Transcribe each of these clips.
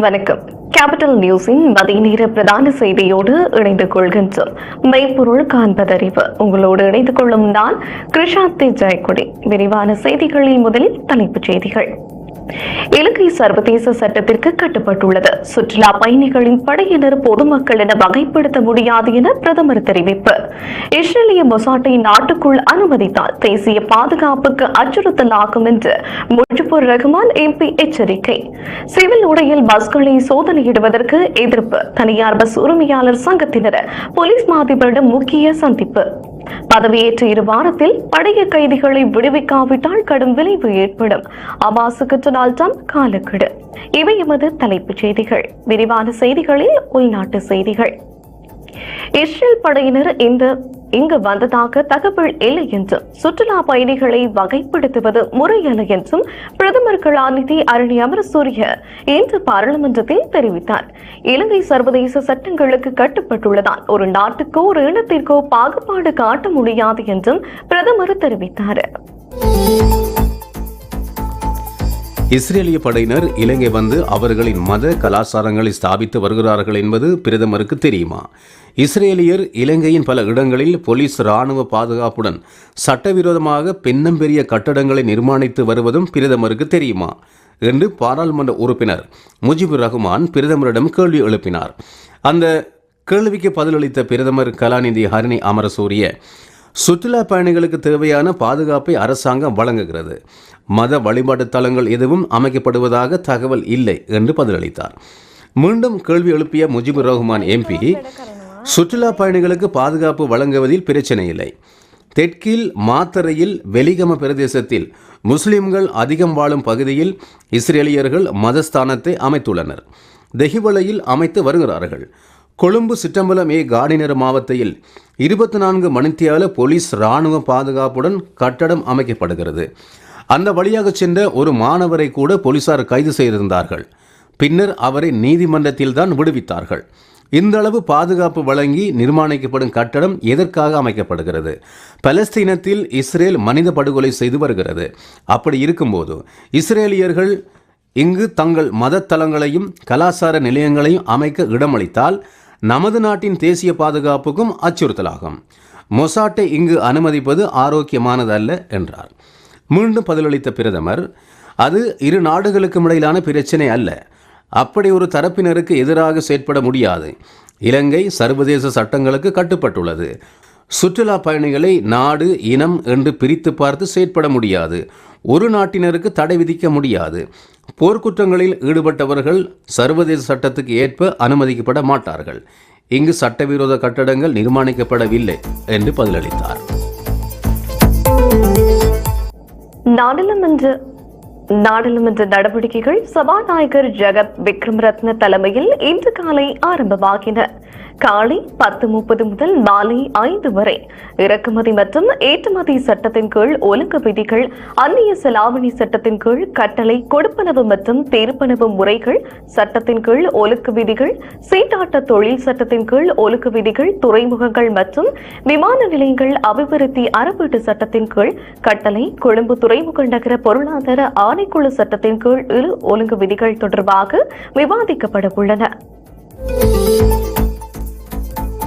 வணக்கம். கேபிட்டல் நியூஸின் மதிய நேர பிரதான செய்தியோடு இணைந்து கொள்கின்றோம். மெய்ப்பொருள் காண்பதறிவு. உங்களோடு இணைந்து கொள்ளும் நான் கிருஷாந்தி ஜெயக்குடி. விரிவான செய்திகளில் முதலில் தலைப்புச் செய்திகள். இலங்கை சர்வதேச சட்டத்திற்கு கட்டுப்பட்டுள்ளது. சுற்றுலா பயணிகளின் படையினர் பொதுமக்கள் என வகைப்படுத்த முடியாது என பிரதமர் தெரிவிப்பு. இஸ்ரேலிய மொசாட்டை நாட்டுக்குள் அனுமதித்தால் தேசிய பாதுகாப்புக்கு அச்சுறுத்தல் ஆகும் என்று முஜிபுர் ரஹ்மான் எம்பி எச்சரிக்கை. சிவில் உடையில் பஸ்களை சோதனையிடுவதற்கு எதிர்ப்பு. தனியார் பஸ் உரிமையாளர் சங்கத்தினர் போலீஸ் மாதிபரிடம் முக்கிய சந்திப்பு. பதவியேற்ற இரு வாரத்தில் பழைய கைதிகளை விடுவிக்காவிட்டால் கடும் விளைவு ஏற்படும். அபாசுக்கு டொனால்ட் ட்ரம்ப் காலக்கெடு. இவை எமது தலைப்புச் செய்திகள். விரிவான செய்திகளில் உள்நாட்டு செய்திகள். இஸ்ரேல் படையினர் இந்த இங்கு வந்ததாக தகவல் இல்லை என்றும் சுற்றுலா பயணிகளை வகைப்படுத்துவது முறையல்ல என்றும் பிரதமர் கலாநிதி அருணி அமரசூரிய இன்று பாராளுமன்றத்தில் தெரிவித்தார். இலங்கை சர்வதேச சட்டங்களுக்கு கட்டுப்பட்டுள்ளதால் ஒரு நாட்டுக்கோ ஒரு இனத்திற்கோ பாகுபாடு காட்ட முடியாது என்றும் பிரதமர் தெரிவித்தார். இஸ்ரேலிய படையினர் இலங்கை வந்து அவர்களின் மத கலாச்சாரங்களை ஸ்தாபித்து வருகிறார்கள் என்பது பிரதமருக்கு தெரியுமா? இஸ்ரேலியர் இலங்கையின் பல இடங்களில் போலீஸ் ராணுவ பாதுகாப்புடன் சட்டவிரோதமாக பெரிய கட்டடங்களை நிர்மாணித்து வருவதும் பிரதமருக்கு தெரியுமா? என்று பாராளுமன்ற உறுப்பினர் முஜிபுர் ரஹ்மான் பிரதமரிடம் கேள்வி எழுப்பினார். அந்த கேள்விக்கு பதிலளித்த பிரதமர் கலாநிதி ஹரிணி அமரசூரிய சுற்றுலா பயணிகளுக்கு தேவையான பாதுகாப்பை அரசாங்கம் வழங்குகிறது. மத வழிபாட்டு தலங்கள் எதுவும் அமைக்கப்படுவதாக தகவல் இல்லை என்று பதிலளித்தார். மீண்டும் கேள்வி எழுப்பிய முஜிபுர் ரஹ்மான் எம்பி சுற்றுலா பயணிகளுக்கு பாதுகாப்பு வழங்குவதில் பிரச்சனை இல்லை. தெற்கில் மாத்தரையில் வெலிகம பிரதேசத்தில் முஸ்லிம்கள் அதிகம் வாழும் பகுதியில் இஸ்ரேலியர்கள் மதஸ்தானத்தை அமைத்துள்ளனர். தெஹிவலையில் அமைத்து வருகிறார்கள். கொழும்பு சிற்றம்பலம் ஏ கார்டினர் மாவட்டத்தில் இருபத்தி நான்கு மணித்தியால போலீஸ் இராணுவ பாதுகாப்புடன் கட்டடம் அமைக்கப்படுகிறது. அந்த வழியாக சென்ற ஒரு மாணவரை கூட போலீசார் கைது செய்திருந்தார்கள். பின்னர் அவரை நீதிமன்றத்தில் தான் விடுவித்தார்கள். இந்த அளவு பாதுகாப்பு வழங்கி நிர்மாணிக்கப்படும் கட்டடம் எதற்காக அமைக்கப்படுகிறது? பலஸ்தீனத்தில் இஸ்ரேல் மனித படுகொலை செய்து வருகிறது. அப்படி இருக்கும்போது இஸ்ரேலியர்கள் இங்கு தங்கள் மதத்தலங்களையும் கலாச்சார நிலையங்களையும் அமைக்க இடமளித்தால் நமது நாட்டின் தேசிய பாதுகாப்புக்கும் அச்சுறுத்தலாகும். மொசாட்டை இங்கு அனுமதிப்பது ஆரோக்கியமானதல்ல என்றார். மீண்டும் பதிலளித்த பிரதமர் அது இரு நாடுகளுக்கும் இடையிலான பிரச்சனை அல்ல. அப்படி ஒரு தரப்பினருக்கு எதிராக செயற்பட முடியாது. இலங்கை சர்வதேச சட்டங்களுக்கு கட்டுப்பட்டுள்ளது. சுற்றுலா பயணிகளை நாடு இனம் என்று பிரித்து பார்த்து செயற்பட முடியாது. ஒரு நாட்டினருக்கு தடை விதிக்க முடியாது. போர்க்குற்றங்களில் ஈடுபட்டவர்கள் சர்வதேச சட்டத்துக்கு ஏற்ப அனுமதிக்கப்பட மாட்டார்கள். இங்கு சட்டவிரோத கட்டடங்கள் நிர்மாணிக்கப்படவில்லை என்று பதிலளித்தார். நாடாளுமன்ற நாடாளுமன்ற நடவடிக்கைகள் சபாநாயகர் ஜெகத் விக்ரம் ரத்ன தலைமையில் இன்று காலை ஆரம்பமாகின. காலை பத்து முப்பது முதல் மாலை ஐந்து வரை. இறக்குமதி மற்றும் ஏற்றுமதி சட்டத்தின் கீழ் ஒழுங்கு விதிகள் அந்நிய செலாவணி சட்டத்தின் கீழ் கட்டளை கொடுப்பனவு மற்றும் தீர்ப்பனவு முறைகள் சட்டத்தின் கீழ் ஒழுக்கு விதிகள் சீட்டாட்ட தொழில் சட்டத்தின் கீழ் ஒழுக்கு விதிகள் துறைமுகங்கள் மற்றும் விமான நிலையங்கள் அபிவிருத்தி அறப்பீட்டு சட்டத்தின் கீழ் கட்டளை கொழும்பு துறைமுக நகர பொருளாதார ஆணைக்குழு சட்டத்தின் கீழ் இரு ஒழுங்கு விதிகள் தொடர்பாக விவாதிக்கப்பட உள்ளன.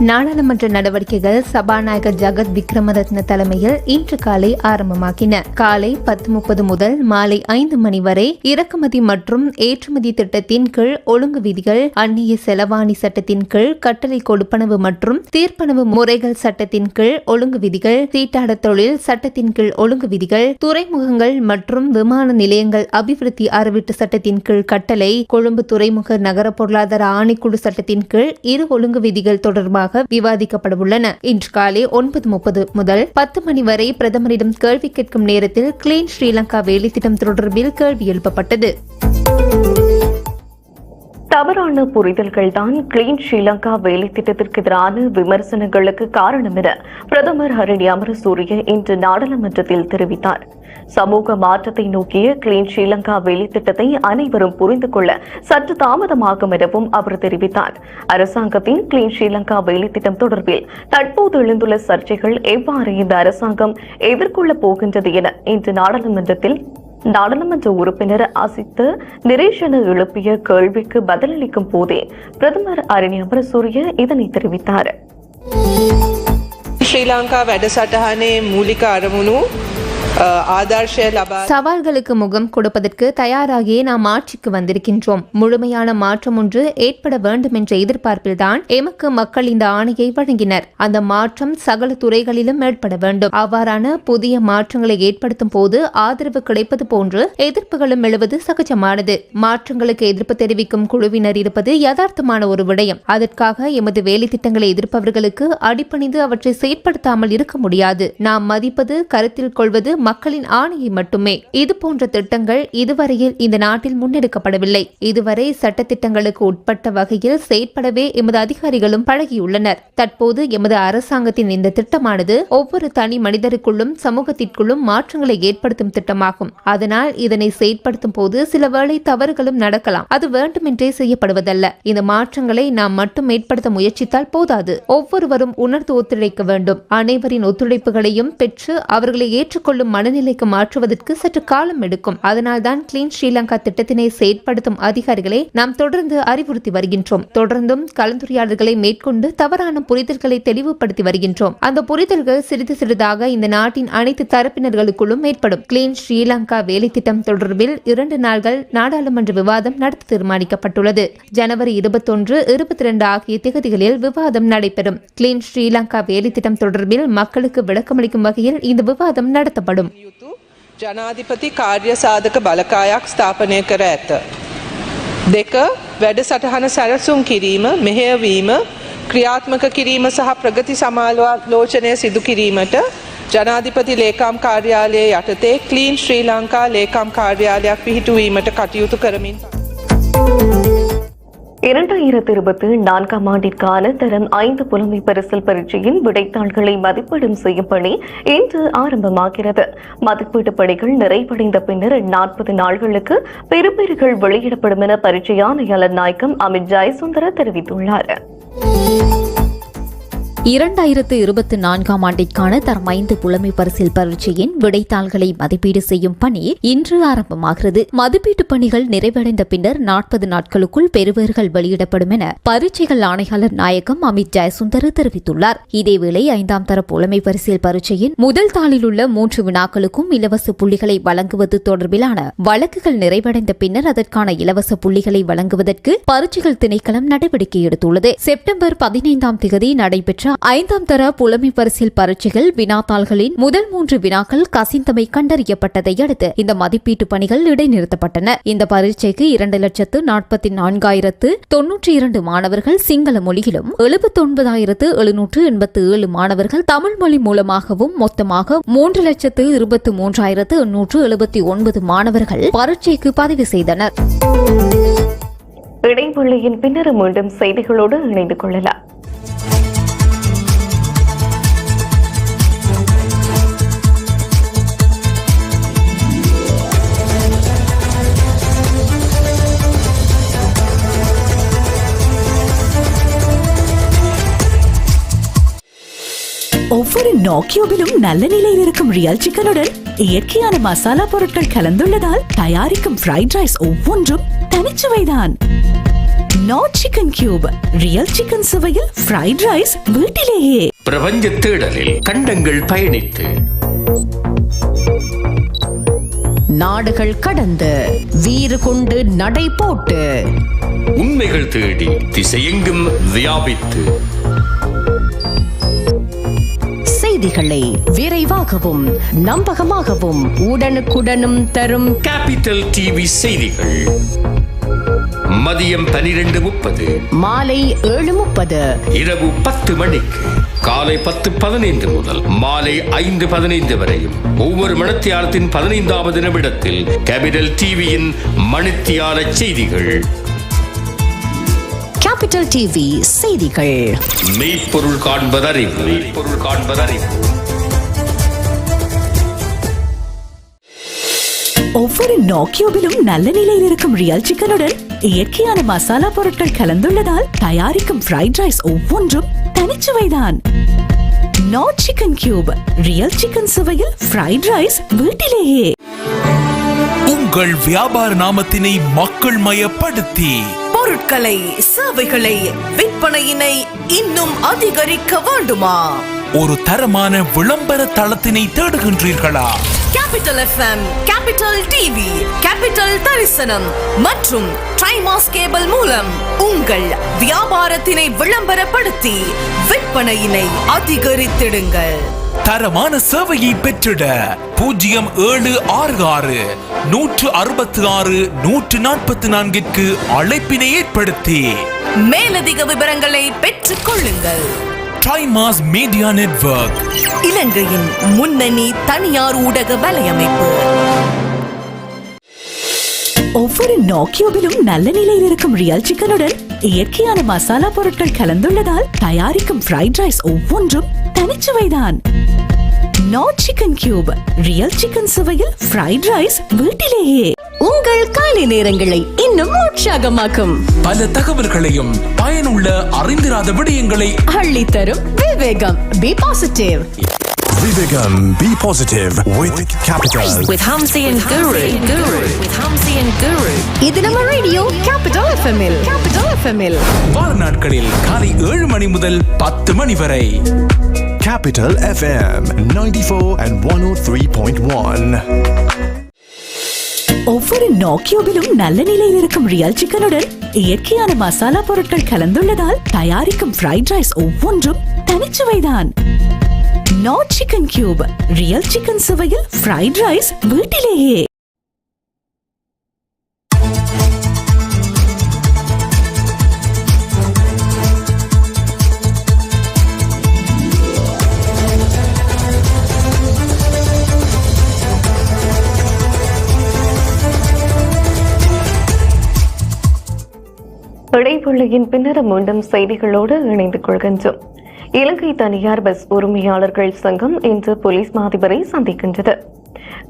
நாடாளுமன்ற நடவடிக்கைகள் சபாநாயகர் ஜகத் விக்ரமரத்ன தலைமையில் இன்று காலை ஆரம்பமாகின. காலை பத்து முப்பது முதல் மாலை ஐந்து மணி வரை இறக்குமதி மற்றும் ஏற்றுமதி திட்டத்தின் கீழ் ஒழுங்கு விதிகள் அந்நிய செலவாணி சட்டத்தின் கீழ் கட்டளை கொடுப்பனவு மற்றும் தீர்ப்பனவு முறைகள் சட்டத்தின் கீழ் ஒழுங்கு விதிகள் சீட்டாட தொழில் சட்டத்தின் கீழ் ஒழுங்கு விதிகள் துறைமுகங்கள் மற்றும் விமான நிலையங்கள் அபிவிருத்தி அறிவிட்டு சட்டத்தின் கீழ் கட்டளை கொழும்பு துறைமுக நகர பொருளாதார ஆணைக்குழு சட்டத்தின் கீழ் இரு ஒழுங்கு விதிகள் தொடர்பாக தொடர்பாக விவாதிக்கப்பட உள்ளன இன்று காலை ஒன்பது முப்பது முதல் பத்து மணி வரை பிரதமரிடம் கேள்வி கேட்கும் நேரத்தில் கிளீன் ஸ்ரீலங்கா வேலைத்திட்டம் தொடர்பில் கேள்வி எழுப்பப்பட்டது. தவறான புரிதல்கள் தான் கிளீன் ஸ்ரீலங்கா வேலை திட்டத்திற்கு எதிரான விமர்சனங்களுக்கு காரணம் என பிரதமர் ஹரணி அமரசூரிய இன்று நாடாளுமன்றத்தில் தெரிவித்தார். சமூக மாற்றத்தை நோக்கிய கிளீன் ஸ்ரீலங்கா வேலை திட்டத்தை அனைவரும் புரிந்து கொள்ள சற்று தாமதமாகும் எனவும் அவர் தெரிவித்தார். அரசாங்கத்தின் கிளீன் ஸ்ரீலங்கா வேலை திட்டம் தொடர்பில் தற்போது எழுந்துள்ள சர்ச்சைகள் எவ்வாறு இந்த அரசாங்கம் எதிர்கொள்ளப் போகின்றது என இன்று நாடாளுமன்றத்தில் நாடாளுமன்ற உறுப்பினர் அசித் நிரேஷன எழுப்பிய கேள்விக்கு பதிலளிக்கும் போதே பிரதமர் அரணி அமரசூரிய இதனை தெரிவித்தார் ශ්‍රී ලංකා වැඩසටහනේ මූලික අරමුණු අ, ආදර්ශය ලබා சவால்களுக்கு முகம் கொடுப்பதற்கு தயாராகியே நாம் ஆட்சிக்கு வந்திருக்கின்றோம். முழுமையான மாற்றம் ஒன்று ஏற்பட வேண்டும் என்ற எதிர்பார்ப்பில்தான் எமக்கு மக்கள் இந்த ஆணையை வழங்கினர். அந்த மாற்றம் சகல துறைகளிலும் ஏற்பட வேண்டும். அவ்வாறான புதிய மாற்றங்களை ஏற்படுத்தும் போது ஆதரவு கிடைப்பது போன்று எதிர்ப்புகளும் எழுவது சகஜமானது. மாற்றங்களுக்கு எதிர்ப்பு தெரிவிக்கும் குழுவினர் இருப்பது யதார்த்தமான ஒரு விடயம். அதற்காக எமது வேலை திட்டங்களை எதிர்ப்பவர்களுக்கு அடிப்பணிந்து அவற்றை செயற்படுத்தாமல் இருக்க முடியாது. நாம் மதிப்பது கருத்தில் கொள்வது மக்களின் ஆணையை மட்டுமே. இது போன்ற திட்டங்கள் இதுவரையில் இந்த நாட்டில் முன்னெடுக்கப்படவில்லை. இதுவரை சட்டத்திட்டங்களுக்கு உட்பட்ட வகையில் செயற்படவே எமது அதிகாரிகளும் பழகியுள்ளனர். தற்போது எமது அரசாங்கத்தின் இந்த திட்டமானது ஒவ்வொரு தனி மனிதருக்குள்ளும் சமூகத்திற்குள்ளும் மாற்றங்களை ஏற்படுத்தும் திட்டமாகும். அதனால் இதனை செயற்படுத்தும் போது சில வேளை தவறுகளும் நடக்கலாம். அது வேண்டுமென்றே செய்யப்படுவதல்ல. இந்த மாற்றங்களை நாம் மட்டும் ஏற்படுத்த முயற்சித்தால் போதாது. ஒவ்வொருவரும் உணர்ந்து ஒத்துழைக்க வேண்டும். அனைவரின் ஒத்துழைப்புகளையும் பெற்று அவர்களை ஏற்றுக்கொள்ளும் மனநிலைக்கு மாற்றுவதற்கு சற்று காலம் எடுக்கும். அதனால்தான் கிளீன் ஸ்ரீலங்கா திட்டத்தினை செயற்படுத்தும் அதிகாரிகளை நாம் தொடர்ந்து அறிவுறுத்தி வருகின்றோம். தொடர்ந்தும் கலந்துரையாடல்களை மேற்கொண்டு தவறான புரிதல்களை தெளிவுபடுத்தி வருகின்றோம். அந்த புரிதல்கள் சிறிது சிறிதாக இந்த நாட்டின் அனைத்து தரப்பினர்களுக்குள்ளும் ஏற்படும். கிளீன் ஸ்ரீலங்கா வேலை திட்டம் தொடர்பில் இரண்டு நாள்கள் நாடாளுமன்ற விவாதம் நடத்த தீர்மானிக்கப்பட்டுள்ளது. ஜனவரி இருபத்தொன்று இருபத்தி இரண்டு ஆகிய திகதிகளில் விவாதம் நடைபெறும். கிளீன் ஸ்ரீலங்கா வேலை திட்டம் தொடர்பில் மக்களுக்கு விளக்கமளிக்கும் வகையில் இந்த விவாதம் நடத்தப்படும். යුතු ජනාධිපති කාර්ය සාධක බලකායක් ස්ථාපනය කර ඇත. දෙක වැඩසටහන සැරසුම් කිරීම මෙහෙයවීම ක්‍රියාත්මක කිරීම සහ ප්‍රගති සමාලෝචනය සිදු කිරීමට ජනාධිපති ලේකම් කාර්යාලයේ යටතේ කලීන් ශ්‍රී ලංකා ලේකම් කාර්යාලයක් පිහිටුවීමට කටයුතු කරමින්. இரண்டாயிரத்தி இருபத்தி நான்காம் ஆண்டிற்கான தரம் ஐந்து புலமை பரிசல் பரீட்சையின் விடைத்தாள்களை மதிப்பீடும் செய்யும் பணி இன்று ஆரம்பமாகிறது. மதிப்பீட்டு பணிகள் நிறைவடைந்த பின்னர் நாற்பது நாள்களுக்கு பெறுபேறுகள் வெளியிடப்படும் என பரீட்சை ஆணையாளர் நாயகம் அமித் ஜெயசுந்தர தெரிவித்துள்ளார். இரண்டாயிரத்து இருபத்தி நான்காம் ஆண்டிற்கான தரம் ஐந்து புலமை பரிசில் பரீட்சையின் விடைத்தாள்களை மதிப்பீடு செய்யும் பணி இன்று ஆரம்பமாகிறது. மதிப்பீட்டு பணிகள் நிறைவடைந்த பின்னர் நாற்பது நாட்களுக்குள் பெறுவர்கள் வெளியிடப்படும் என பரீட்சைகள் ஆணையாளர் நாயகம் அமித் ஜெயசுந்தர் தெரிவித்துள்ளார். இதேவேளை ஐந்தாம் தர புலமை பரிசில் பரீட்சையின் முதல் தாளில் உள்ள மூன்று வினாக்களுக்கும் இலவச புள்ளிகளை வழங்குவது தொடர்பிலான வழக்குகள் நிறைவடைந்த பின்னர் அதற்கான இலவச புள்ளிகளை வழங்குவதற்கு பரீட்சைகள் திணைக்களம் நடவடிக்கை எடுத்துள்ளது. செப்டம்பர் பதினைந்தாம் தேதி நடைபெற்ற ஐந்தாம் தர புலமை பரிசில் பரீட்சைகள் வினாத்தாள்களின் முதல் மூன்று வினாக்கள் கசிந்தமை கண்டறியப்பட்டதை அடுத்து இந்த மதிப்பீட்டு பணிகள் இடைநிறுத்தப்பட்டன. இந்த பரீட்சைக்கு இரண்டு லட்சத்து நாற்பத்தி நான்காயிரத்து தொன்னூற்றி இரண்டு மாணவர்கள் சிங்கள மொழியிலும் எழுபத்தி ஒன்பதாயிரத்து எழுநூற்று எண்பத்து ஏழு மாணவர்கள் தமிழ் மொழி மூலமாகவும் மொத்தமாக மூன்று லட்சத்து இருபத்தி மூன்றாயிரத்து எண்ணூற்று எழுபத்தி ஒன்பது மாணவர்கள் பரீட்சைக்கு பதிவு செய்தனர். இடைவெளியின் பின்னர் மீண்டும் செய்திகளோடு இணைந்து கொள்ளலாம். ஒவ்வொரு நோக்கியோவிலும் நல்ல நிலையில் இருக்கும் ரியல் சிக்கனுடன் இயற்கையான மசாலா பொருட்கள் கலந்துள்ளதால் தயாரிக்கும் ஃப்ரைட் ரைஸ் ஒவ்வொன்றும் தனிச்சுவைதான். Not chicken cube real chicken சுவையில் ஃப்ரைட் ரைஸ் வீட்டிலேயே. பிரபஞ்ச தேடலில் கண்டங்கள் பயணித்து. நாடுகள் கடந்து வீறு கொண்டு நடை போட்டு. உண்மைகள் தேடி திசையெங்கும் வியாபித்து. செய்திகளை விரைவாகவும் நம்பகமாகவும் உடனுக்குடனும் தரும் கேபிட்டல் டிவி செய்திகள். மதியம் பனிரெண்டு முப்பது. மாலை ஏழு முப்பது. இரவு பத்து மணிக்கு. காலை பத்து பதினைந்து முதல் மாலை ஐந்து பதினைந்து வரையும். ஒவ்வொரு மணத்தியாலத்தின் பதினைந்தாவது நிமிடத்தில் கேபிட்டல் டிவியின் மணித்தியால செய்திகள். கேபிட்டல் டிவி செய்திகள். மெய்ப்பொருள் காண்பதறிவு. மெய்ப்பொருள் காண்பதறிவு. ஒவ்வொரு நோக்கியோவிலும் நல்ல நிலையில் இருக்கும் ரியல் சிக்கனுடன் இயற்கையான மசாலா பொருட்கள் கலந்துள்ளதால் தயாரிக்கும் ஃப்ரைட் ரைஸ் ஒவ்வொன்றும் தனிச்சுவைதான் not chicken cube real chicken சுவையில் ஃப்ரைட் ரைஸ் வீட்டிலேயே. உங்கள் வியாபார நாமத்தினை மக்கள் மயப்படுத்தி. பொருட்களை சேவைகளை விற்பனையினை இன்னும் அதிகரிக்க வேண்டுமா? ஒரு தரமான விளம்பர தளத்தினை தேடுகின்றீர்களா? Capital FM capital TV capital தரிசனம் மற்றும் ட்ரைமாஸ் கேபிள் மூலம் உங்கள் வியாபாரத்தினை விளம்பரப்படுத்தி விற்பனையினை அதிகரித்திடுங்கள். தரமான சேவையை பெற்றிட பூஜ்ஜியம் ஏழு ஆறு ஆறு நூற்று அறுபத்தி ஆறு நூற்று நாற்பத்தி நான்கிற்கு அழைப்பினை ஏற்படுத்தி. மேலதிக விவரங்களை பெற்றுக் கொள்ளுங்கள். டைமாஸ் மீடியா நெட்வொர்க். இலங்கையின் முன்னணி தனியார் ஊடக வலையமைப்பு. ஒவ்வொரு நோக்கியோவிலும் நல்ல நிலையில் இருக்கும் ரியல் சிக்கனுடன் இயற்கையான மசாலா பொருட்கள் கலந்துள்ளதால் தயாரிக்கும் ஃப்ரைட் ரைஸ் ஒவ்வொன்றும் தனிச்சுவைதான். No chicken cube real chicken சுவையில் ஃப்ரைட் ரைஸ் வீட்டிலேயே உங்கள் காலை நேரங்களை இன்னும் உற்சாகமாக்கும் பல தகவல்களையும் பயனுள்ள அறிந்திராத விடயங்களை அள்ளித்தரும் விவேகம் be positive Vivigam, be positive with capital. with Hamsi and Guru. Guru. With Hamsi and Guru. இது நம்ம ரேடியோ கேபிட்டல் எஃப்எம்எல் கேபிட்டல் எஃப்எம்எல் வார நாட்களில் காலை ஏழு மணி முதல் பத்து மணி வரை Capital FM 94 and 103.1. ஒவ்வொரு நோக்கியோவிலும் நல்ல நிலையில் இருக்கும் ரியல் சிக்கனுடன் இயற்கையான மசாலா பொருட்கள் கலந்துள்ளதால் தயாரிக்கும் ஃப்ரைட் ரைஸ் ஒவ்வொன்றும் தனிச்சுவைதான் no chicken cube real chicken சுவையில் ஃப்ரைட் ரைஸ் வீட்டிலேயே இடைவெளியின் பின்னர் மீண்டும் செய்திகளோடு இணைந்து கொள்கின்றோம். இலங்கை தனியார் பஸ் உரிமையாளர்கள் சங்கம் இன்று போலீஸ் மாதிபரை சந்திக்கின்றது.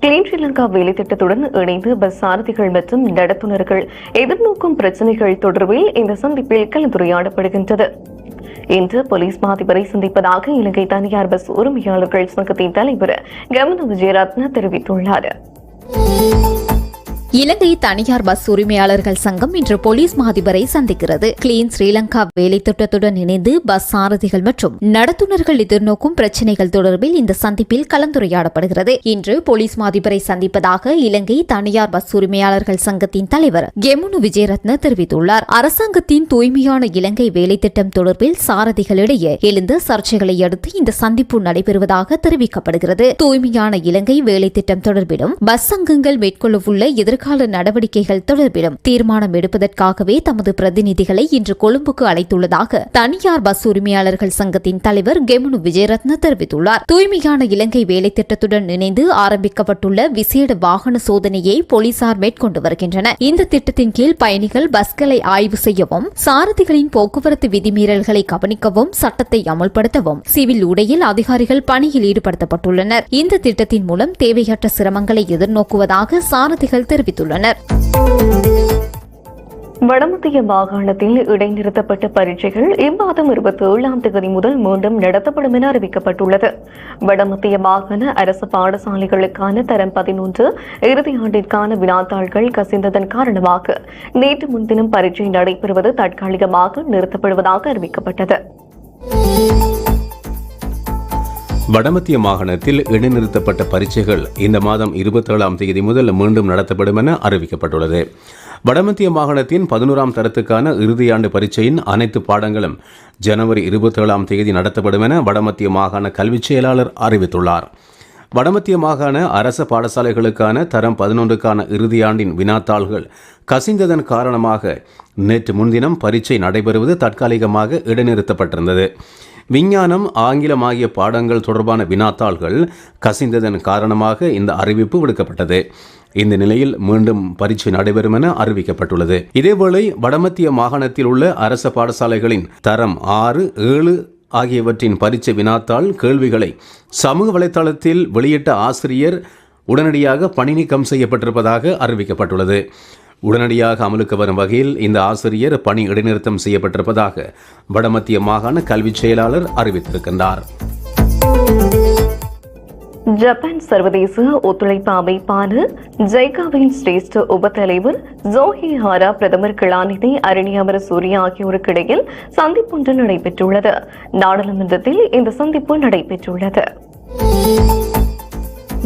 கிளீன் ஸ்ரீலங்கா வேலை திட்டத்துடன் இணைந்து பஸ் சாரதிகள் மற்றும் நடத்துனர்கள் எதிர்நோக்கும் பிரச்சினைகள் தொடர்பில் இந்த சந்திப்பில் கலந்துரையாடப்படுகின்றது. இன்று போலீஸ் மாதிபரை சந்திப்பதாக இலங்கை தனியார் பஸ் உரிமையாளர்கள் சங்கத்தின் தலைவர் கமன விஜயரத்ன தெரிவித்துள்ளார். இலங்கை தனியார் பஸ் உரிமையாளர்கள் சங்கம் இன்று போலீஸ் மாதிபரை சந்திக்கிறது. கிளீன் ஸ்ரீலங்கா வேலை திட்டத்துடன் இணைந்து பஸ் சாரதிகள் மற்றும் நடத்துனர்கள் எதிர்நோக்கும் பிரச்சினைகள் தொடர்பில் இந்த சந்திப்பில் கலந்துரையாடப்படுகிறது. இன்று போலீஸ் மாதிபரை சந்திப்பதாக இலங்கை தனியார் பஸ் உரிமையாளர்கள் சங்கத்தின் தலைவர் கெமுனு விஜயரத்ன தெரிவித்துள்ளார். அரசாங்கத்தின் தூய்மையான இலங்கை வேலை திட்டம் தொடர்பில் சாரதிகளிடையே எழுந்த சர்ச்சைகளை அடுத்து இந்த சந்திப்பு நடைபெறுவதாக தெரிவிக்கப்படுகிறது. தூய்மையான இலங்கை வேலை திட்டம் தொடர்பிலும் பஸ் சங்கங்கள் மேற்கொள்ளவுள்ள எதிர்கால நடவடிக்கைகள் தொடர்பிலும் தீர்மானம் எடுப்பதற்காகவே தமது பிரதிநிதிகளை இன்று கொழும்புக்கு அழைத்துள்ளதாக தனியார் பஸ் உரிமையாளர்கள் சங்கத்தின் தலைவர் கெமுனு விஜயரத்ன தெரிவித்துள்ளார். தூய்மையான இலங்கை வேலை திட்டத்துடன் இணைந்து ஆரம்பிக்கப்பட்டுள்ள விசேட வாகன சோதனையை போலீசார் மேற்கொண்டு வருகின்றனர். இந்த திட்டத்தின் கீழ் பயணிகள் பஸ்களை ஆய்வு செய்யவும் சாரதிகளின் போக்குவரத்து விதிமீறல்களை கவனிக்கவும் சட்டத்தை அமல்படுத்தவும் சிவில் உடையில் அதிகாரிகள் பணியில் ஈடுபடுத்தப்பட்டுள்ளனர். இந்த திட்டத்தின் மூலம் தேவையற்ற சிரமங்களை எதிர்நோக்குவதாக சாரதிகள் தெரிவித்துள்ளனர். வடமத்திய மாகாணத்தில் இடைநிறுத்தப்பட்ட பரீட்சைகள் இம்மாதம் இருபத்தி ஏழாம் தேதி முதல் மீண்டும் நடத்தப்படும் என அறிவிக்கப்பட்டுள்ளது. வடமத்திய மாகாண அரசு பாடசாலைகளுக்கான தரம் பதினொன்று இறுதி ஆண்டிற்கான வினாத்தாள்கள் கசிந்ததன் காரணமாக நேற்று முன்தினம் பரீட்சை நடைபெறுவது தற்காலிகமாக நிறுத்தப்படுவதாக அறிவிக்கப்பட்டது. வடமத்திய மாகாணத்தில் இடைநிறுத்தப்பட்ட பரீட்சைகள் இந்த மாதம் இருபத்தேழாம் தேதி முதல் மீண்டும் நடத்தப்படும் என அறிவிக்கப்பட்டுள்ளது. வடமத்திய மாகாணத்தின் பதினோராம் தரத்துக்கான இறுதியாண்டு பரீட்சையின் அனைத்து பாடங்களும் ஜனவரி இருபத்தேழாம் தேதி நடத்தப்படும் என வடமத்திய மாகாண கல்விச் செயலாளர் அறிவித்துள்ளார். வடமத்திய மாகாண அரச பாடசாலைகளுக்கான தரம் பதினொன்றுக்கான இறுதியாண்டின் வினாத்தாள்கள் கசிந்ததன் காரணமாக நேற்று முன்தினம் பரீட்சை நடைபெறுவது தற்காலிகமாக இடைநிறுத்தப்பட்டிருந்தது. விஞ்ஞானம் ஆங்கிலம் ஆகிய பாடங்கள் தொடர்பான வினாத்தாள்கள் கசிந்ததன் காரணமாக இந்த அறிவிப்பு விடுக்கப்பட்டது. இந்த நிலையில் மீண்டும் பரீட்சை நடைபெறும் என அறிவிக்கப்பட்டுள்ளது. இதேவேளை வடமத்திய மாகாணத்தில் உள்ள அரச பாடசாலைகளின் தரம் ஆறு ஏழு ஆகியவற்றின் பரீட்சை வினாத்தாள் கேள்விகளை சமூக வலைத்தளத்தில் வெளியிட்ட ஆசிரியர் உடனடியாக பணி நீக்கம் செய்யப்பட்டிருப்பதாக அறிவிக்கப்பட்டுள்ளது. உடனடியாக அமலுக்கு வரும் வகையில் இந்த ஆசிரியர் பணி இடைநிறுத்தம் செய்யப்பட்டிருப்பதாக வடமத்திய மாகாண கல்விச் செயலாளர் அறிவித்திருக்கின்றார். ஜப்பான் சர்வதேச ஒத்துழைப்பு அமைப்பான ஜைகாவின் சிரேஷ்ட உபத்தலைவர் ஜோஹி ஹாரா பிரதமர் கலாநிதி அரணி அமர சூர்யா ஆகியோருக்கு இடையில் சந்திப்பொன்று நடைபெற்றுள்ளது. நாடாளுமன்றத்தில் இந்த சந்திப்பு நடைபெற்றுள்ளது.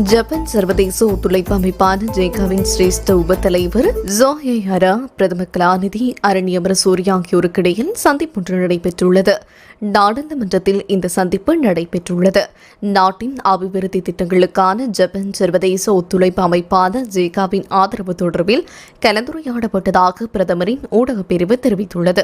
ஜப்பான் சர்வதேச ஒத்துழைப்பு அமைப்பான ஜேகாவின் சிரேஷ்ட உபத்தலைவர் ஜோஹே ஹரா பிரதமர் கலாநிதி அரண்யமர சூர்யா ஆகியோருக்கு இடையில் சந்திப்பொன்று நடைபெற்றுள்ளது. நாடாளுமன்றத்தில் இந்த சந்திப்பு நடைபெற்றுள்ளது. நாட்டின் அபிவிருத்தி திட்டங்களுக்கான ஜப்பான் சர்வதேச ஒத்துழைப்பு அமைப்பான ஜேகாவின் ஆதரவு தொடர்பில் கலந்துரையாடப்பட்டதாக பிரதமரின் ஊடகப் பிரிவு தெரிவித்துள்ளது.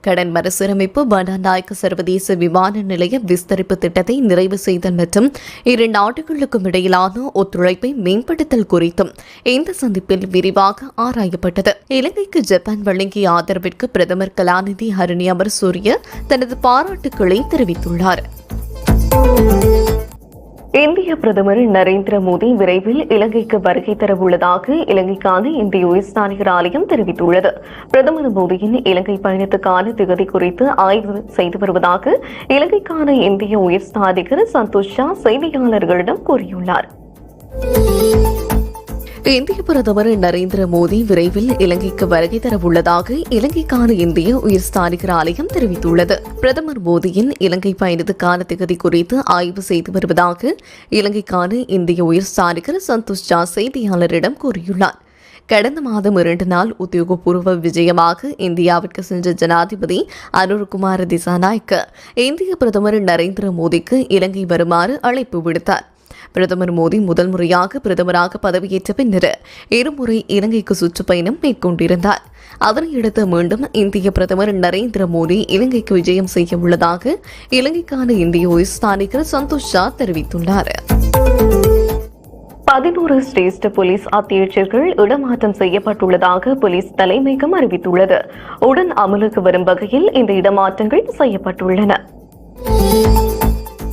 கடன் மறுசீரமைப்பு பண்டாநாயக்க சர்வதேச விமான நிலைய விஸ்தரிப்பு திட்டத்தை நிறைவு செய்தல் மற்றும் இரு நாடுகளுக்கும் இடையிலான ஒத்துழைப்பை மேம்படுத்தல் குறித்தும் இந்த சந்திப்பில் விரிவாக ஆராயப்பட்டது. இலங்கைக்கு ஜப்பான் வழங்கிய ஆதரவிற்கு பிரதமர் கலாநிதி ஹரிணி அமர் சூரிய தனது பாராட்டுக்களை தெரிவித்துள்ளார். இந்திய பிரதமர் நரேந்திர மோடி விரைவில் இலங்கைக்கு வருகை தரவுள்ளதாக இலங்கைக்கான இந்திய உயர்ஸ்தானிகர் ஆலயம் தெரிவித்துள்ளது. பிரதமர் மோடியின் இலங்கை பயணத்துக்கான திகதி குறித்து ஆய்வு செய்து வருவதாக இலங்கைக்கான இந்திய உயர்ஸ்தானிகர் சந்தோஷ் ஷா செய்தியாளர்களிடம் கூறியுள்ளார். இந்திய பிரதமர் நரேந்திர மோடி விரைவில் இலங்கைக்கு வருகை தரவுள்ளதாக இலங்கைக்கான இந்திய உயர்ஸ்தானிகர் ஆலயம் தெரிவித்துள்ளது. பிரதமர் மோடியின் இலங்கை பயணத்துக்கான திகதி குறித்து ஆய்வு செய்து வருவதாக இலங்கைக்கான இந்திய உயர்ஸ்தானிகர் சந்தோஷ் ஜா செய்தியாளரிடம் கூறியுள்ளார். கடந்த மாதம் இரண்டு நாள் உத்தியோகபூர்வ விஜயமாக இந்தியாவிற்கு சென்ற ஜனாதிபதி அனுர்குமார் திசாநாயக்க இந்திய பிரதமர் நரேந்திர மோடிக்கு இலங்கை வருமாறு அழைப்பு விடுத்தார். பிரதமர் மோடி முதல் முறையாக பிரதமராக பதவியேற்ற பின்னர் இருமுறை இலங்கைக்கு சுற்றுப்பயணம் மேற்கொண்டிருந்தார். அதனையடுத்து மீண்டும் இந்திய பிரதமர் நரேந்திர மோடி இலங்கைக்கு விஜயம் செய்ய உள்ளதாக இலங்கைக்கான இந்திய உயிர்ஸ்தானிகர் சந்தோஷ் ஷா தெரிவித்துள்ளார். பதினோரு சிரேஷ்ட போலீஸ் அத்தியட்சர்கள் இடமாற்றம் செய்யப்பட்டுள்ளதாக போலீஸ் தலைமையகம் அறிவித்துள்ளது. உடன் அமலுக்கு வரும் வகையில் இந்த இடமாற்றங்கள் செய்யப்பட்டுள்ளன.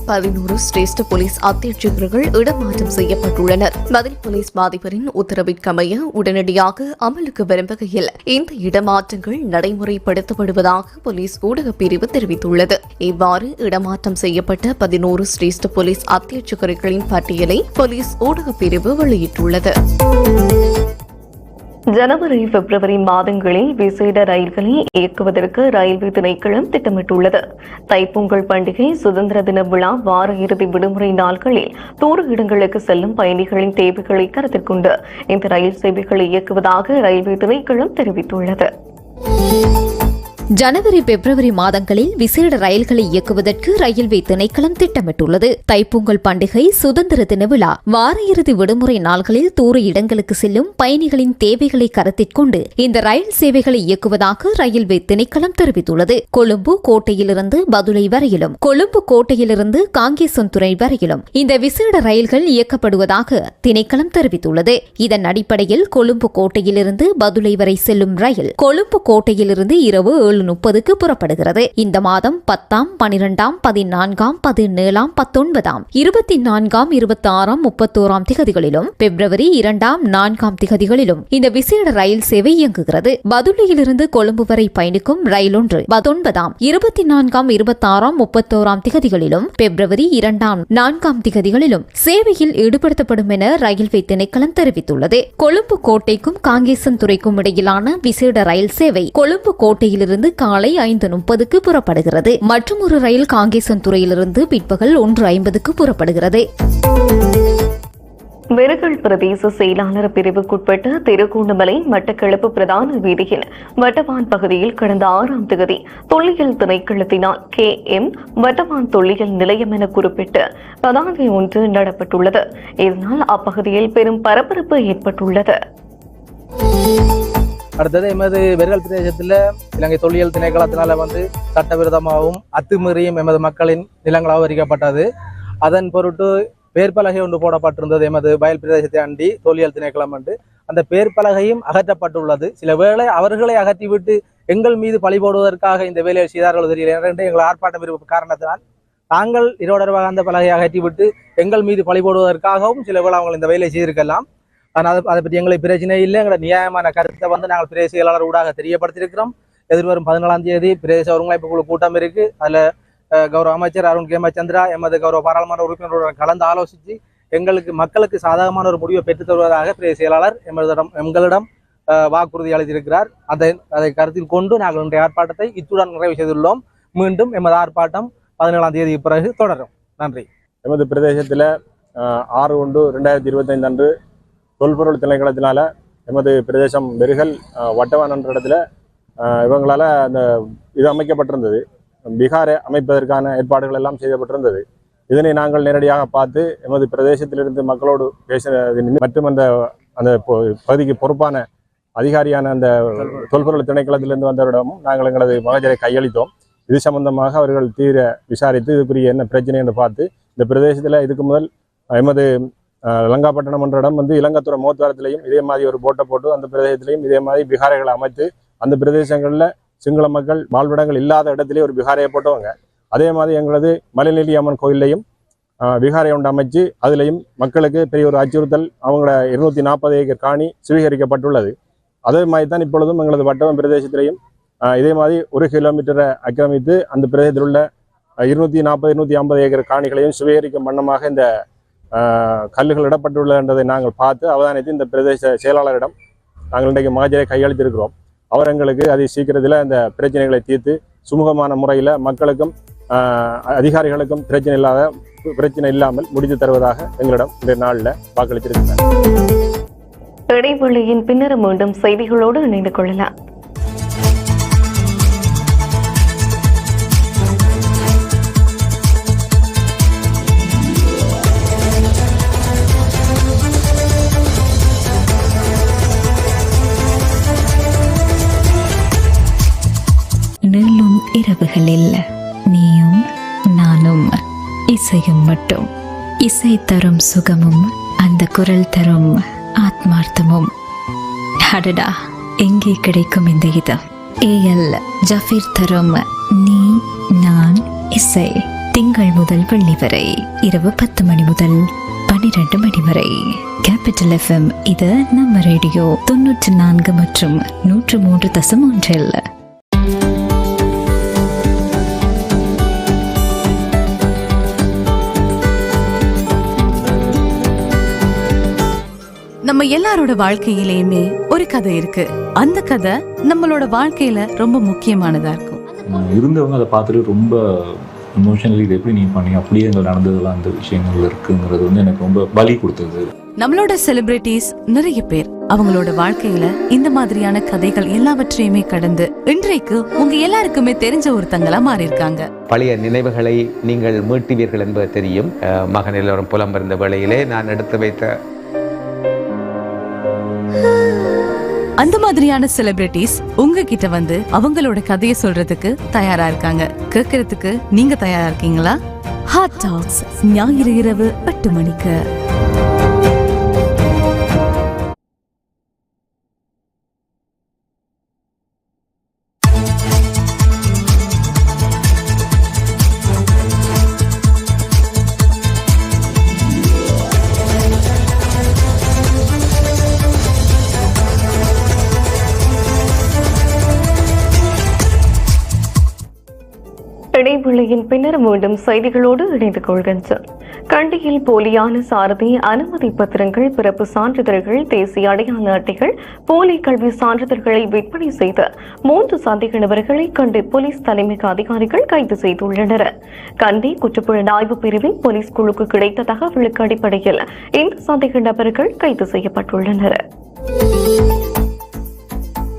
பதினோரு சிரேஷ்ட போலீஸ் அத்தியட்சகர்கள் இடமாற்றம் செய்யப்பட்டுள்ளனர். பதில் போலீஸ் மாதிபரின் உத்தரவிற்கமைய உடனடியாக அமலுக்கு வரும் வகையில் இந்த இடமாற்றங்கள் நடைமுறைப்படுத்தப்படுவதாக போலீஸ் ஊடகப் பிரிவு தெரிவித்துள்ளது. இவ்வாறு இடமாற்றம் செய்யப்பட்ட பதினோரு சிரேஷ்ட போலீஸ் அத்தியட்சகர்களின் பட்டியலை போலீஸ் ஊடகப் பிரிவு வெளியிட்டுள்ளது. ஜனவரி பிப்ரவரி மாதங்களில் விசேட ரயில்களை இயக்குவதற்கு ரயில்வே திணைக்களம் திட்டமிட்டுள்ளது. தைப்பொங்கல் பண்டிகை சுதந்திர தின விழா வார இறுதி விடுமுறை நாட்களில் தூர இடங்களுக்கு செல்லும் பயணிகளின் தேவைகளை கருத்தில் கொண்டு இந்த ரயில் சேவைகளை இயக்குவதாக ரயில்வே திணைக்களம் தெரிவித்துள்ளது. ஜனவரி பிப்ரவரி மாதங்களில் விசேட ரயில்களை இயக்குவதற்கு ரயில்வே திணைக்களம் திட்டமிட்டுள்ளது. தைப்பொங்கல் பண்டிகை சுதந்திர தின விழா வார இறுதி விடுமுறை நாள்களில் தூர இடங்களுக்கு செல்லும் பயணிகளின் தேவைகளை கருத்தில் கொண்டு இந்த ரயில் சேவைகளை இயக்குவதாக ரயில்வே திணைக்களம் தெரிவித்துள்ளது. கொழும்பு கோட்டையிலிருந்து பதுளை வரையிலும் கொழும்பு கோட்டையிலிருந்து காங்கேசன்துறை வரையிலும் இந்த விசேட ரயில்கள் இயக்கப்படுவதாக திணைக்களம் தெரிவித்துள்ளது. இதன் அடிப்படையில் கொழும்பு கோட்டையிலிருந்து பதுளை வரை செல்லும் ரயில் கொழும்பு கோட்டையிலிருந்து இரவு ஏழு முப்பதுக்கு புறப்படுகிறது. இந்த மாதம் பத்தாம் பனிரெண்டாம் பதினான்காம் பதினேழாம் பத்தொன்பதாம் இருபத்தி நான்காம் இருபத்தி ஆறாம் முப்பத்தோராம் திகதிகளிலும் பிப்ரவரி இரண்டாம் நான்காம் திகதிகளிலும் இந்த விசேட ரயில் சேவை இயங்குகிறது. பதுளியிலிருந்து கொழும்பு வரை பயணிக்கும் ரயில் ஒன்று பத்தொன்பதாம் இருபத்தி நான்காம் இருபத்தி ஆறாம் முப்பத்தோராம் திகதிகளிலும் பிப்ரவரி இரண்டாம் நான்காம் திகதிகளிலும் சேவையில் ஈடுபடுத்தப்படும் என ரயில்வே திணைக்களம் தெரிவித்துள்ளது. கொழும்பு கோட்டைக்கும் காங்கேசன் துறைக்கும் இடையிலான விசேட ரயில் சேவை கொழும்பு கோட்டையிலிருந்து காலை ஐந்து முப்பதுக்கு புறப்படுகிறது. மற்றும் ஒரு ரயில் காங்கேசன் துறையிலிருந்து பிற்பகல் ஒன்று ஐம்பதுக்கு புறப்படுகிறது. விருகல் பிரதேச செயலாளர் பிரிவுக்குட்பட்ட திருகோணமலை மட்டக்களப்பு பிரதான வீதியில் வட்டவான் பகுதியில் கடந்த ஆறாம் தேதி தொல்லியல் திணைக்களத்தினால் கே எம் வட்டவான் தொல்லியல் நிலையம் என குறிப்பிட்டு பதாகை ஒன்று நடப்பட்டுள்ளது. இதனால் அப்பகுதியில் பெரும் பரபரப்பு ஏற்பட்டுள்ளது. அடுத்தது எமது வெறுகல் பிரதேசத்தில் இலங்கை தொல்லியல் திணைக்களத்தினால வந்து சட்டவிரோதமாகவும் அத்துமீறியும் எமது மக்களின் நிலங்களாக அபகரிக்கப்பட்டது அதன் பொருட்டு பேர்பலகை ஒன்று போடப்பட்டிருந்தது எமது வயல் பிரதேசத்தை அண்டி தொல்லியல் திணைக்களம் அண்டு அந்த பேர்பலகையும் அகற்றப்பட்டுள்ளது. சில வேளை அவர்களை அகற்றிவிட்டு எங்கள் மீது பழி போடுவதற்காக இந்த வேலையை செய்தார்கள் தெரியல என்று எங்கள் ஆர்ப்பாட்டம் இருப்ப காரணத்தினால் தாங்கள் இரோடர்வாக அந்த பலகையை அகற்றிவிட்டு எங்கள் மீது பழி போடுவதற்காகவும் சில வேளை அவங்க இந்த வேலையை செய்திருக்கலாம். ஆனால் அதை பற்றி எங்களுக்கு பிரச்சனை இல்லை எங்களோட நியாயமான கருத்தை வந்து நாங்கள் பிரதேச செயலாளர் ஊடாக தெரியப்படுத்தியிருக்கிறோம். எதிர்வரும் பதினாலாம் தேதி பிரதேச ஒருங்கிணைப்பு குழு கூட்டம் இருக்கு. அதில் கௌரவ அமைச்சர் அருண் கேமச்சந்திரா எமது கௌரவ பாராளுமன்ற உறுப்பினருடன் கலந்து ஆலோசித்து எங்களுக்கு மக்களுக்கு சாதகமான ஒரு முடிவை பெற்றுத் தருவதாக பிரதேச செயலாளர் எங்களிடம் எங்களிடம் வாக்குறுதி அளித்திருக்கிறார். அதை அதை கருத்தில் கொண்டு நாங்கள் இன்றைய ஆர்ப்பாட்டத்தை இத்துடன் நிறைவு செய்துள்ளோம். மீண்டும் எமது ஆர்ப்பாட்டம் பதினேழாம் தேதி பிறகு தொடரும். நன்றி. எமது பிரதேசத்தில் ஆறு ஒன்று ரெண்டாயிரத்தி இருபத்தைந்து அன்று தொல்பொருள் திணைக்களத்தினால எமது பிரதேசம் வெறுகல் வட்டவான் என்ற இடத்துல இவங்களால் அந்த இது அமைக்கப்பட்டிருந்தது. பீகாரை அமைப்பதற்கான ஏற்பாடுகள் எல்லாம் செய்யப்பட்டிருந்தது. இதனை நாங்கள் நேரடியாக பார்த்து எமது பிரதேசத்திலிருந்து மக்களோடு பேசின மற்றும் அந்த அந்த பொ- பகுதிக்கு பொறுப்பான அதிகாரியான அந்த தொல்பொருள் திணைக்களத்திலிருந்து வந்தவரிடமும் நாங்கள் எங்களது மகஜரை கையளித்தோம். இது சம்பந்தமாக அவர்கள் தீர விசாரித்து இதுக்குரிய என்ன பிரச்சனை என்று பார்த்து இந்த பிரதேசத்தில் இதுக்கு முதல் எமது லங்காப்பட்டினம் என்ற இடம் வந்து இலங்கைத்துறை மோத்வாரத்திலையும் இதே மாதிரி ஒரு போட்டை போட்டு அந்த பிரதேசத்திலையும் இதே மாதிரி பிகாரைகளை அமைத்து அந்த பிரதேசங்களில் சிங்கள மக்கள் வாழ்விடங்கள் இல்லாத இடத்திலே ஒரு பிகாரையை போட்டவங்க. அதே மாதிரி எங்களது மலைநெல்லி அம்மன் கோயிலையும் விகாரை ஒன்று அமைச்சு அதுலேயும் மக்களுக்கு பெரிய ஒரு அச்சுறுத்தல் அவங்களோட இருநூத்தி நாற்பது ஏக்கர் காணி சுவீகரிக்கப்பட்டுள்ளது. அதே மாதிரி தான் இப்பொழுதும் எங்களது வட்டவம் பிரதேசத்திலையும் இதே மாதிரி ஒரு கிலோமீட்டரை ஆக்கிரமித்து அந்த பிரதேசத்தில் உள்ள இருநூத்தி நாற்பது இருநூத்தி ஐம்பது ஏக்கர் காணிகளையும் சுவீகரிக்கும் வண்ணமாக இந்த கல்லுகள் இடப்பட்டுள்ளது என்பதை நாங்கள் பார்த்து அவதானித்து இந்த பிரதேச செயலாளரிடம் நாங்கள் இன்றைக்கு மகஜரை கையளித்திருக்கிறோம். அவர் எங்களுக்கு அதை சீக்கிரத்தில் இந்த பிரச்சனைகளை தீர்த்து சுமூகமான முறையில் மக்களுக்கும் அதிகாரிகளுக்கும் பிரச்சனை இல்லாத பிரச்சனை இல்லாமல் முடித்து தருவதாக எங்களிடம் இந்த நாளில் வாக்களித்திருக்கிறார் இடைவெளியின் பின்னர் மீண்டும் செய்திகளோடு இணைந்து கொள்ளலாம். மட்டும். இசை தரும் சுகமும் அந்த குரல் தரும் ஆத்மார்த்தமும். அடடா எங்கே கிடைக்கும் இந்த இதம்? ஏஎல் ஜஃபீர் தரும் நீ நான் இசை. திங்கள் முதல் வெள்ளி வரை இரவு பத்து மணி முதல் பனிரெண்டு மணி வரை. கேபிட்டல் எஃப்எம் இது நம்ம ரேடியோ தொன்னூற்று நான்கு மற்றும் நூற்று மூன்று தசம் ஒன்றில் நம்ம எல்லாரோட வாழ்க்கையிலயுமே ஒரு கதை இருக்கு. அந்த கதை நம்மளோட வாழ்க்கையில ரொம்ப முக்கியமானதா இருக்கும். இருந்தவங்க அதை பார்த்துட்டு ரொம்ப எமோஷனலி இது எப்படி நீ பண்ணி அப்படியே அங்கே நடந்ததெல்லாம் அந்த விஷயங்கள் இருக்குங்கிறது வந்து எனக்கு ரொம்ப வலி கொடுத்தது. நம்மளோட செலிபிரிட்டிஸ் நிறைய பேர் அவங்களோட வாழ்க்கையில இந்த மாதிரியான கதைகள் எல்லாவற்றையுமே கடந்து இன்றைக்கு உங்க எல்லாருக்குமே தெரிஞ்ச ஒருத்தங்களா மாறி இருக்காங்க பழைய நினைவுகளை நீங்கள் மீட்டுவீர்கள் என்பது தெரியும். மகன் எல்லோரும் புலம்பெயர்ந்த வேளையிலே நான் எடுத்து வைத்த அந்த மாதிரியான செலிபிரிட்டிஸ் உங்ககிட்ட வந்து அவங்களோட கதையை சொல்றதுக்கு தயாரா இருக்காங்க. கேட்கறதுக்கு நீங்க தயாரா இருக்கீங்களா? ஹாட் டாக்ஸ் ஞாயிறு இரவு எட்டு மணிக்கு. இடைவெளியின் பின்னர் மீண்டும் செய்திகளோடு இணைந்து கொள்கின்றோம். கண்டியில் போலியான சாரதி அனுமதி பத்திரங்கள் பிறப்பு சான்றிதழ்கள் தேசிய அடையாள அட்டைகள் போலி கல்வி சான்றிதழ்களை விற்பனை செய்த மூன்று சந்தேக நபர்களை கண்டி போலீஸ் தலைமை அதிகாரிகள் கைது செய்துள்ளனர். கண்டி குற்றப்புலனாய்வு பிரிவின் போலீஸ் குழுக்கு கிடைத்த தகவலுக்கு அடிப்படையில் இந்த சந்தேக நபர்கள் கைது செய்யப்பட்டுள்ளனர்.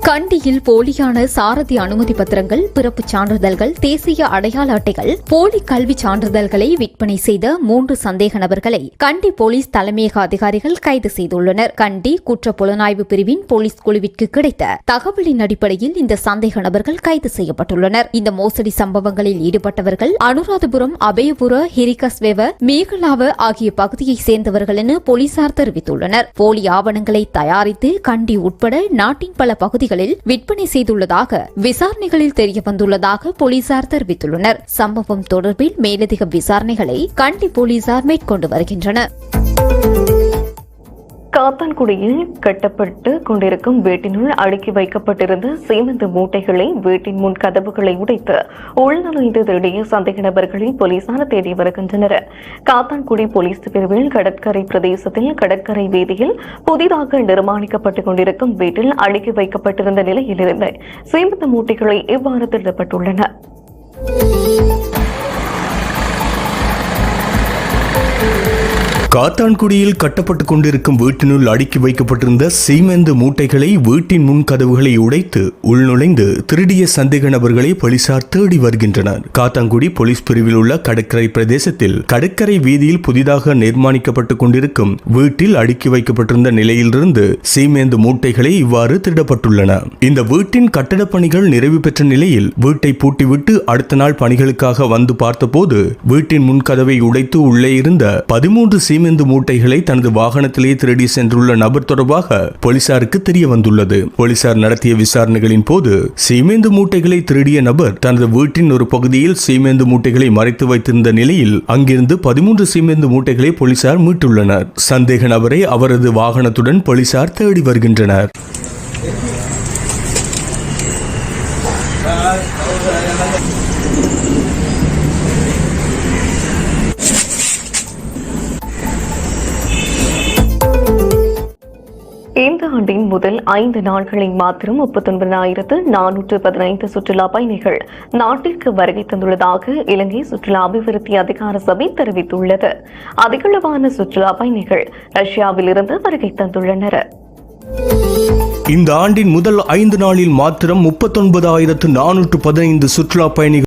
கண்டியில் போலியான சாரதி அனுமதி பத்திரங்கள் பிறப்புச் சான்றிதழ்கள் தேசிய அடையாள அட்டைகள் போலி கல்வி சான்றிதழ்களை விற்பனை செய்த மூன்று சந்தேக நபர்களை கண்டி போலீஸ் தலைமையக அதிகாரிகள் கைது செய்துள்ளனர். கண்டி குற்ற புலனாய்வு பிரிவின் போலீஸ் குழுவிற்கு கிடைத்த தகவலின் அடிப்படையில் இந்த சந்தேக நபர்கள் கைது செய்யப்பட்டுள்ளனர். இந்த மோசடி சம்பவங்களில் ஈடுபட்டவர்கள் அனுராதபுரம் அபயபுர ஹிரிகஸ்வெவ மேகலாவ ஆகிய பகுதியைச் சேர்ந்தவர்கள் என போலீசார் தெரிவித்துள்ளனர். போலி ஆவணங்களை தயாரித்து கண்டி உட்பட நாட்டின் பல பகுதிகள் பகுதிகளில் விற்பனை செய்துள்ளதாக விசாரணைகளில் தெரியவந்துள்ளதாக போலீசார் தெரிவித்துள்ளனர். சம்பவம் தொடர்பில் மேலதிக விசாரணைகளை கண்டி போலீசார் மேற்கொண்டு வருகின்றனர். காத்தான்குடியில் கட்டப்பட்டு கொண்டிருக்கும் வீட்டினுள் அடுக்கி வைக்கப்பட்டிருந்த சீமெந்து மூட்டைகளை வீட்டின் முன் கதவுகளை உடைத்து உள்நுழைந்து தேடிய சந்தேக நபர்களை போலீசார் தேடி வருகின்றனர். காத்தான்குடி போலீஸ் பிரிவில் கடற்கரை பிரதேசத்தில் கடற்கரை வீதியில் புதிதாக நிர்மாணிக்கப்பட்டுக் கொண்டிருக்கும் வீட்டில் அடுக்கி வைக்கப்பட்டிருந்த நிலையிலிருந்து சீமெந்து மூட்டைகளை இவ்வாறு திருடப்பட்டுள்ளன. காத்தான்குடியில் கட்டப்பட்டுக் கொண்டிருக்கும் வீட்டினுள் அடுக்கி வைக்கப்பட்டிருந்த சீமெந்து மூட்டைகளை வீட்டின் முன் கதவுகளை உடைத்து உள்நுழைந்து திருடிய சந்தேக நபர்களை போலீசார் தேடி வருகின்றனர். காத்தான்குடி போலீஸ் பிரிவில் உள்ள கடற்கரை பிரதேசத்தில் கடற்கரை வீதியில் புதிதாக நிர்மாணிக்கப்பட்டுக் கொண்டிருக்கும் வீட்டில் அடுக்கி வைக்கப்பட்டிருந்த நிலையிலிருந்து சீமேந்து மூட்டைகளை இவ்வாறு திருடப்பட்டுள்ளன. இந்த வீட்டின் கட்டடப் பணிகள் நிறைவு பெற்ற நிலையில் வீட்டை பூட்டிவிட்டு அடுத்த நாள் பணிகளுக்காக வந்து பார்த்தபோது வீட்டின் முன் கதவை உடைத்து உள்ளே இருந்த பதிமூன்று சீமெந்து மூட்டைகளை தனது வாகனத்திலே திருடி சென்றுள்ள நபர் தொடர்பாக போலீசாருக்கு தெரிய வந்துள்ளது போலீசார் நடத்திய விசாரணைகளின் போது சீமேந்து மூட்டைகளை திருடிய நபர் தனது வீட்டின் ஒரு பகுதியில் சீமேந்து மூட்டைகளை மறைத்து வைத்திருந்த நிலையில் அங்கிருந்து பதிமூன்று சீமேந்து மூட்டைகளை போலீசார் மீட்டுள்ளனர். சந்தேக நபரை அவரது வாகனத்துடன் போலீசார் தேடி வருகின்றனர். இந்த ஆண்டின் முதல் ஐந்து நாட்களில் மாத்திரம் முப்பத்தொன்பதாயிரத்து நானூற்று பதினைந்து சுற்றுலா பயணிகள் நாட்டிற்கு வருகை தந்துள்ளதாக இலங்கை சுற்றுலா அபிவிருத்தி அதிகார சபை தெரிவித்துள்ளது. அதிகளவான சுற்றுலா பயணிகள் ரஷ்யாவிலிருந்து வருகை தந்துள்ளனர். இந்த ஆண்டின் முதல் ஐந்து நாளில் மாத்திரம் முப்பத்தொன்பதாயிரத்து நானூற்று பதினைந்து சுற்றுலா பயணிகள்